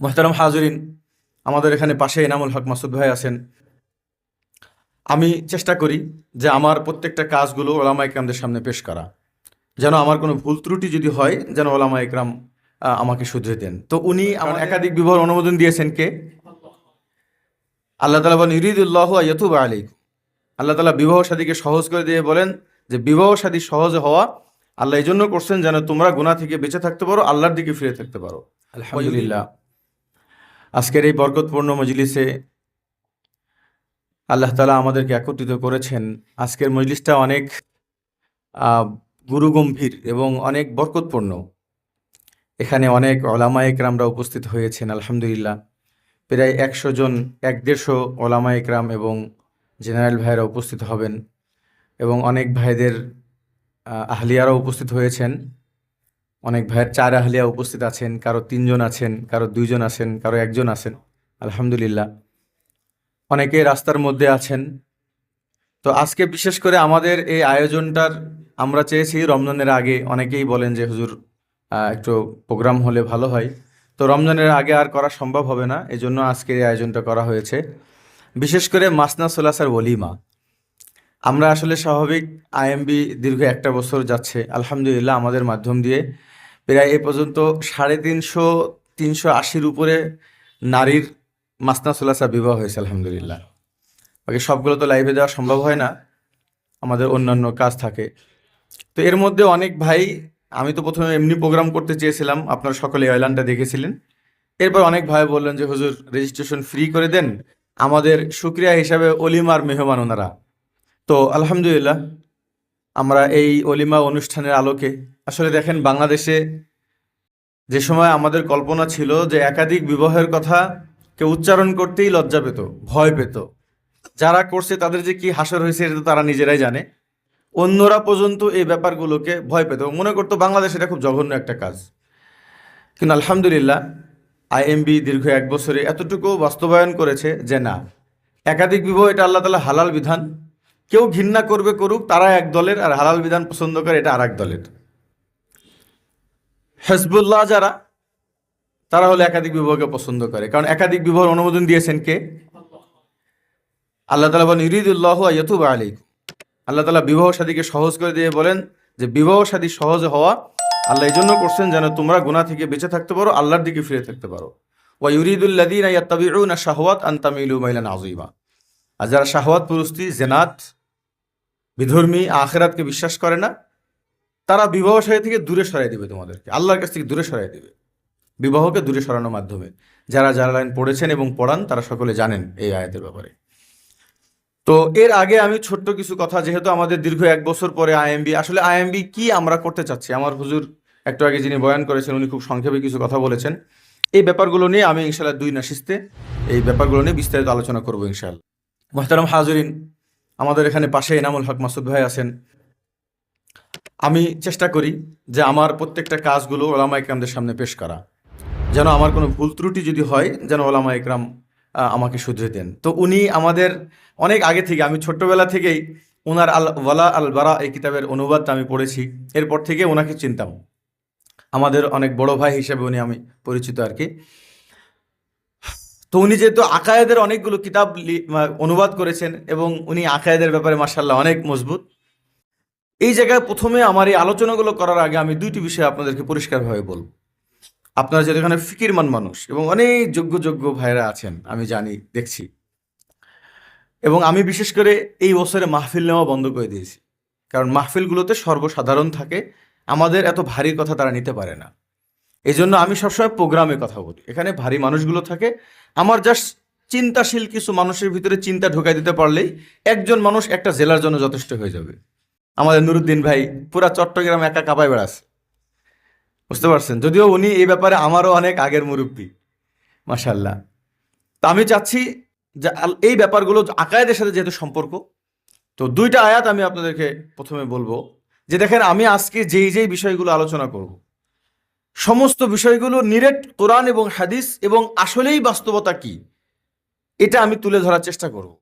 মোহতারাম হাজরিন আমাদের এখানে পাশে এনামুল হক মাসুদ ভাই আছেন। আমি চেষ্টা করি যে আমার প্রত্যেকটা কাজগুলো ওলামা ইকরামদের সামনে পেশ করা। যেন আমার কোনো ভুল ত্রুটি যদি হয় যেন ওলামা ইকরাম আমাকে শুধরে দেন। তো উনি আমার একাধিক বিবাহ অনুমোদন দিয়েছেন কে? আল্লাহ তালা বলেন ইরিদুল্লাহ ইয়তুব আলী আল্লাহ তালা বিবাহ শাদীকে সহজ করে দিয়ে বলেন যে বিবাহ শাদী সহজ হওয়া আল্লাহ এই জন্য করছেন যেন তোমরা গুনাহ থেকে বেঁচে থাকতে পারো আল্লাহর দিকে ফিরে থাকতে পারো। আলহামদুলিল্লাহ। আজকের এই বরকতপূর্ণ মজলিসে আল্লাহ তালা আমাদেরকে একত্রিত করেছেন। আজকের মজলিসটা অনেক গুরুগম্ভীর এবং অনেক বরকতপূর্ণ। এখানে অনেক ওলামা একরামরা উপস্থিত হয়েছেন আলহামদুলিল্লাহ। প্রায় একশো জন এক দেড়শো ওলামা একরাম এবং জেনারেল ভাইয়েরা উপস্থিত হবেন এবং অনেক ভাইদের আহ, আহলিয়ারা উপস্থিত হয়েছেন। অনেক ভাইয়ের চার আহলিয়া উপস্থিত আছেন, কারও তিনজন আছেন, কারও দুইজন আছেন, কারও একজন আছেন। আলহামদুলিল্লাহ। অনেকে রাস্তার মধ্যে আছেন। তো আজকে বিশেষ করে আমাদের এই আয়োজনটার আমরা চেয়েছি রমজানের আগে, অনেকেই বলেন যে, হুজুর একটু প্রোগ্রাম হলে ভালো হয়। তো রমজানের আগে আর করা সম্ভব হবে না এই জন্য আজকের এই আয়োজনটা করা হয়েছে। বিশেষ করে মাসনা সোলাসার ওলিমা। আমরা আসলে স্বাভাবিক আইএমবি দীর্ঘ একটা বছর যাচ্ছে। আলহামদুলিল্লাহ, আমাদের মাধ্যম দিয়ে প্রায় এ পর্যন্ত সাড়ে তিনশো তিনশো আশির উপরে নারীর মাসনা সোলাসা বিবাহ হয়েছে, আলহামদুলিল্লাহ। বাকি সবগুলো তো লাইভে দেওয়া সম্ভব হয় না, আমাদের অন্যান্য কাজ থাকে। তো এর মধ্যে অনেক ভাই, আমি তো প্রথমে এমনি প্রোগ্রাম করতে চেয়েছিলাম, আপনারা সকলে এলানটা দেখেছিলেন। এরপর অনেক ভাই বললেন যে, হুজুর রেজিস্ট্রেশন ফ্রি করে দেন। আমাদের শুক্রিয়া হিসাবে অলিমার মেহমান ওনারা। তো আলহামদুলিল্লাহ আমরা এই অলিমা অনুষ্ঠানের আলোকে। আসলে দেখেন, বাংলাদেশে যে সময় আমাদের কল্পনা ছিল যে একাধিক বিবাহের কথা কেউ উচ্চারণ করতেই লজ্জা পেত, ভয় পেত। যারা করছে, তাদের যে কি হাসর হয়েছে, এটা তারা নিজেরাই জানে। অন্যরা পর্যন্ত এই ব্যাপারগুলোকে ভয় পেত। মনে করতো, বাংলাদেশ এটা খুব জঘন্য একটা কাজ। কিন্তু আলহামদুলিল্লাহ, আইএমবি দীর্ঘ এক বছরে এতটুকু বাস্তবায়ন করেছে যে না। একাধিক বিবাহ এটা আল্লাহ তালা হালাল বিধান। কেউ ঘৃণা করবে করুক তারা এক দলের, আর হালাল বিধান পছন্দ করে, এটা আর এক দলের। হেসবুল্লাহ যারা, তারা হলো একাধিক বিবাহকে পছন্দ করে। কারণ একাধিক বিবাহের অনুমোদন দিয়েছেন কে? আল্লাহ তালা বলেন ইরিদুল্লাহ ইয়তুব আলী আল্লাহ তালা বিবাহ শাদীকে সহজ করে দিয়ে বলেন যে, বিবাহ শাদী সহজ হওয়া আল্লাহ এই জন্য করছেন যেন তোমরা গুনাহ থেকে বেঁচে থাকতে পারো, আল্লাহর দিকে ফিরে থাকতে পারো। ওয়া ইউরিদুল্লাদিন ইয়াত্তাবিউনা শাহওয়াত মাইলান আযীমা। আর যারা শাহওয়াত পুরুস্তি জেনাত বিধর্মী আখেরাতকে বিশ্বাস করে না, তারা বিবাহ সাথী থেকে দূরে সরাই দিবে তোমাদেরকে, আল্লাহর কাছ থেকে দূরে সরাই দিবে। বিবাহকে দূরে সরানোর মাধ্যমে। যারা যারা লাইন পড়েছেন এবং পড়ান, তারা সকলে জানেন এই আয়াতের ব্যাপারে। তো এর আগে আমি ছোট্ট কিছু কথা, যেহেতু আমাদের দীর্ঘ এক বছর পরে আইএমবি, আসলে আইএমবি কি আমরা করতে চাচ্ছি? আমার হুজুর একটু আগে যিনি বয়ান করেছেন, উনি খুব সংক্ষেপে কিছু কথা বলেছেন। এই ব্যাপারগুলো নিয়ে আমি ইনশাল্লাহ দুই নাসিস্তে এই ব্যাপারগুলো নিয়ে বিস্তারিত আলোচনা করব ইনশাল্লাহ মোহতারাম হাজরিন আমাদের এখানে পাশে এনামুল হক মাসুদ ভাই আছেন। আমি চেষ্টা করি যে আমার প্রত্যেকটা কাজগুলো ওলামা ইকরামদের সামনে পেশ করা। যেন আমার কোনো ভুল ত্রুটি যদি হয়, যেন ওলামা ইকরাম আমাকে শুধরে দেন। তো উনি আমাদের অনেক আগে থেকে, আমি ছোট্টবেলা থেকেই ওনার আল, ওয়ালা আল বারা এই কিতাবের অনুবাদটা আমি পড়েছি। এরপর থেকে ওনাকে চিনতাম। আমাদের অনেক বড় ভাই হিসেবে উনি আমি পরিচিত আর কি। তো উনি যেহেতু আকায়েদের অনেকগুলো কিতাব অনুবাদ করেছেন এবং উনি আকায়েদের ব্যাপারে মার্শাল্লাহ অনেক মজবুত। এই জায়গায় প্রথমে আমার এই আলোচনাগুলো করার আগে আমি দুইটি বিষয় আপনাদেরকে পরিষ্কারভাবে বলব। আপনারা যেহেতু এখানে ফিকিরমান মানুষ এবং অনেক যোগ্য যোগ্য ভাইরা আছেন, আমি জানি, দেখছি। এবং আমি বিশেষ করে এই বছরে মাহফিল নেওয়া বন্ধ করে দিয়েছি। কারণ মাহফিলগুলোতে সর্বসাধারণ থাকে, আমাদের এত ভারী কথা তারা নিতে পারে না। এই জন্য আমি সবসময় প্রোগ্রামে কথা বলি। এখানে ভারী মানুষগুলো থাকে। আমার জাস্ট চিন্তাশীল কিছু মানুষের ভিতরে চিন্তা ঢোকাই দিতে পারলেই একজন মানুষ একটা জেলার জন্য যথেষ্ট হয়ে যাবে। আমাদের নুরুদ্দিন ভাই পুরা চট্টগ্রাম একা কাঁপায় বেড়াচ্ছে। বুঝতে পারছেন? যদিও উনি এই ব্যাপারে আমারও অনেক আগের মুরব্বী। মাশাল্লাহ তা আমি চাচ্ছি যে এই ব্যাপারগুলো আকায়েদের সাথে যেহেতু সম্পর্ক, তো দুইটা আয়াত আমি আপনাদেরকে প্রথমে বলব। যে দেখেন, আমি আজকে যেই যেই বিষয়গুলো আলোচনা করব সমস্ত বিষয়গুলো নিরেট কোরআন এবং হাদিস এবং আসলেই বাস্তবতা কি? এটা আমি তুলে ধরার চেষ্টা করব।